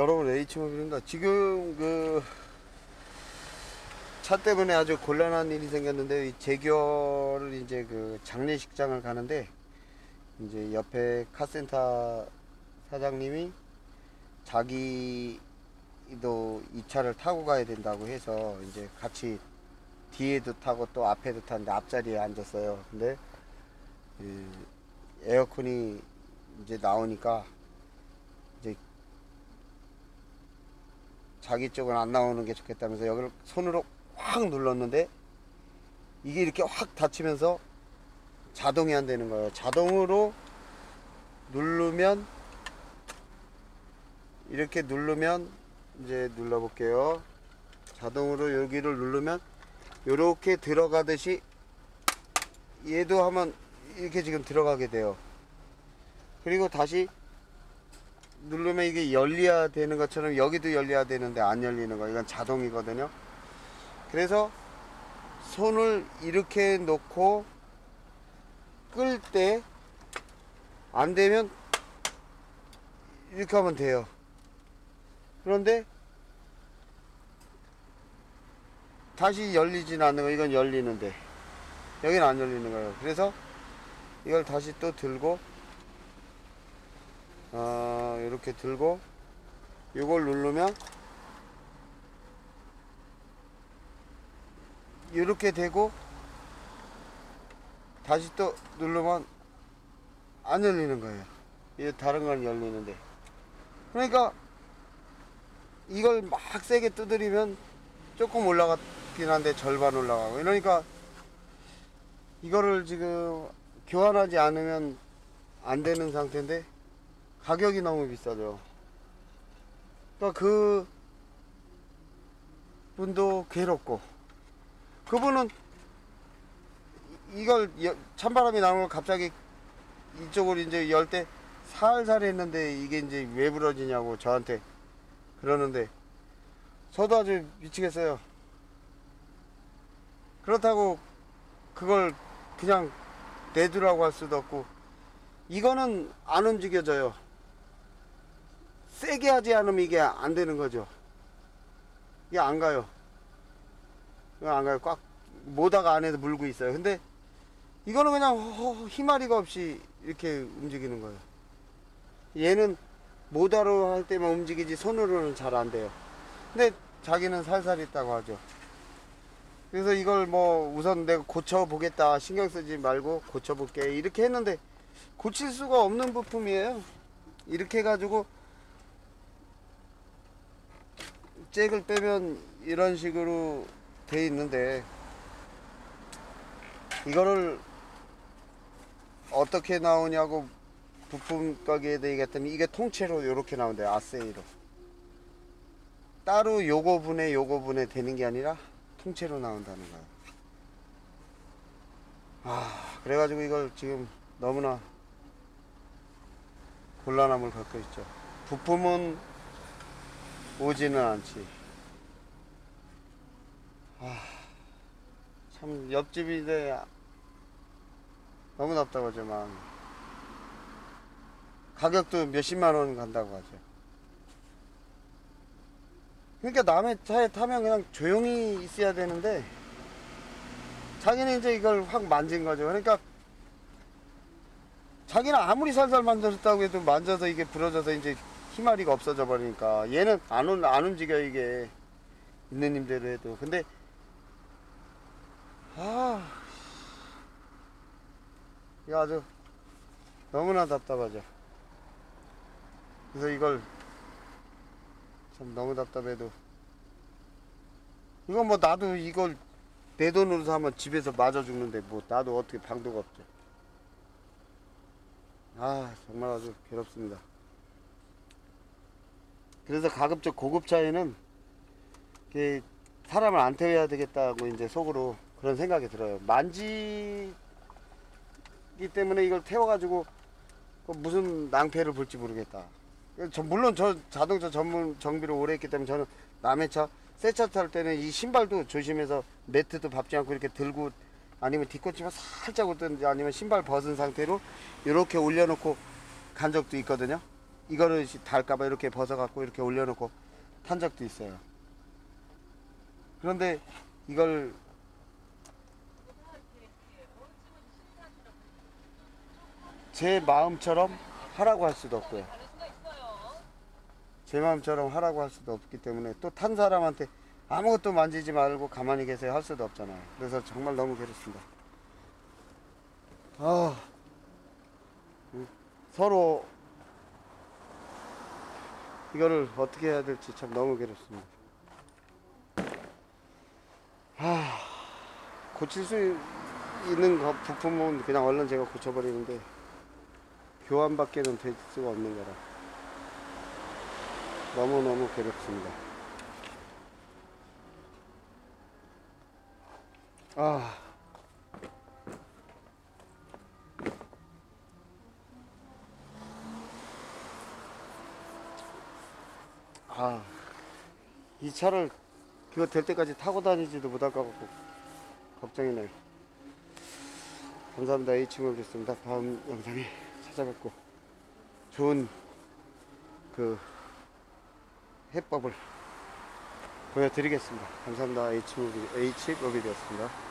여러분 H모빌입니다. 지금 그 차 때문에 아주 곤란한 일이 생겼는데 이 재결을 이제 그 장례식장을 가는데 이제 옆에 카센터 사장님이 자기도 이 차를 타고 가야 된다고 해서 이제 같이 뒤에도 타고 또 앞에도 타는데 앞자리에 앉았어요. 근데 이 에어컨이 이제 나오니까 이제 자기 쪽은 안 나오는 게 좋겠다면서 여기를 손으로 확 눌렀는데 이게 이렇게 확 닫히면서 자동이 안 되는 거예요. 자동으로 누르면 이렇게 누르면 이제 눌러 볼게요. 자동으로 여기를 누르면 이렇게 들어가듯이 얘도 하면 이렇게 지금 들어가게 돼요. 그리고 다시 누르면 이게 열려야 되는 것처럼 여기도 열려야 되는데 안 열리는 거 이건 자동이거든요. 그래서 손을 이렇게 놓고 끌 때 안 되면 이렇게 하면 돼요. 그런데 다시 열리진 않는 거 이건 열리는데. 여기는 안 열리는 거예요. 그래서 이걸 다시 또 들고 어, 이렇게 들고 이걸 누르면 이렇게 되고 다시 또 누르면 안 열리는 거예요. 이게 다른 건 열리는데. 그러니까 이걸 막 세게 두드리면 조금 올라갔긴 한데 절반 올라가고 이러니까 이거를 지금 교환하지 않으면 안 되는 상태인데 가격이 너무 비싸죠. 그러니까 그 분도 괴롭고 그분은 이- 이걸 여- 찬바람이 나오는 걸 갑자기 이쪽으로 이제 열 때 살살 했는데 이게 이제 왜 부러지냐고 저한테 그러는데 저도 아주 미치겠어요. 그렇다고 그걸 그냥 내두라고 할 수도 없고 이거는 안 움직여져요. 세게 하지 않으면 이게 안 되는 거죠. 이게 안 가요. 이거 안 가요. 꽉 모다가 안에서 물고 있어요. 근데 이거는 그냥 허- 희마리가 없이 이렇게 움직이는 거예요. 얘는 모다로 할 때만 움직이지 손으로는 잘 안 돼요. 근데 자기는 살살 있다고 하죠. 그래서 이걸 뭐 우선 내가 고쳐보겠다 신경 쓰지 말고 고쳐볼게 이렇게 했는데 고칠 수가 없는 부품이에요. 이렇게 해가지고 잭을 빼면 이런 식으로 돼 있는데 이거를 어떻게 나오냐고 부품 가게에 얘기했더니 이게 통째로 이렇게 나온대요 아세이로. 따로 요거 분에 요거 분에 되는 게 아니라 통째로 나온다는 거예요 아 그래가지고 이걸 지금 너무나 곤란함을 갖고 있죠. 부품은 오지는 않지. 아, 참 옆집인데 너무 답답하죠 마음이. 가격도 몇십만 원 간다고 하죠. 그러니까 남의 차에 타면 그냥 조용히 있어야 되는데 자기는 이제 이걸 확 만진 거죠. 그러니까 자기는 아무리 살살 만졌다고 해도 만져서 이게 부러져서 이제 희마리가 없어져 버리니까 얘는 안, 올- 안 움직여 이게. 있는 힘대로 해도. 근데 아 이거 아주 너무나 답답하죠. 그래서 이걸 참 너무 답답해도. 이건 뭐 나도 이걸 내 돈으로 사면 집에서 맞아 죽는데 뭐 나도 어떻게 방도가 없죠. 아 정말 아주 괴롭습니다 그래서 가급적 고급차에는 사람을 안 태워야 되겠다고 이제 속으로 그런 생각이 들어요. 만지기 때문에 이걸 태워가지고 그 무슨 낭패를 볼지 모르겠다. 저 물론 저 자동차 전문 정비를 오래 했기 때문에 저는 남의 차, 새 차 탈 때는 이 신발도 조심해서 매트도 밟지 않고 이렇게 들고 아니면 뒤꿈치만 살짝 웃든지 아니면 신발 벗은 상태로 이렇게 올려놓고 간 적도 있거든요. 이거를 시- 닳까봐 이렇게 벗어갖고 이렇게 올려놓고 탄 적도 있어요. 그런데 이걸 제 마음처럼 하라고 할 수도 없고요. 제 마음처럼 하라고 할 수도 없기 때문에 또 탄 사람한테 아무것도 만지지 말고 가만히 계세요 할 수도 없잖아요. 그래서 정말 너무 괴롭습니다. 아, 음, 서로 이거를 어떻게 해야 될지 참 너무 괴롭습니다. 아, 고칠 수 있는 거, 부품은 그냥 얼른 제가 고쳐버리는데 교환밖에는 될 수가 없는 거라 너무너무 괴롭습니다. 아. 아, 이 차를 그거 될 때까지 타고 다니지도 못할 것 같고 걱정이네요. 감사합니다. H몰이었습니다. 다음 영상에 찾아뵙고 좋은 그 해법을 보여드리겠습니다. 감사합니다. H몰이, H몰이었습니다.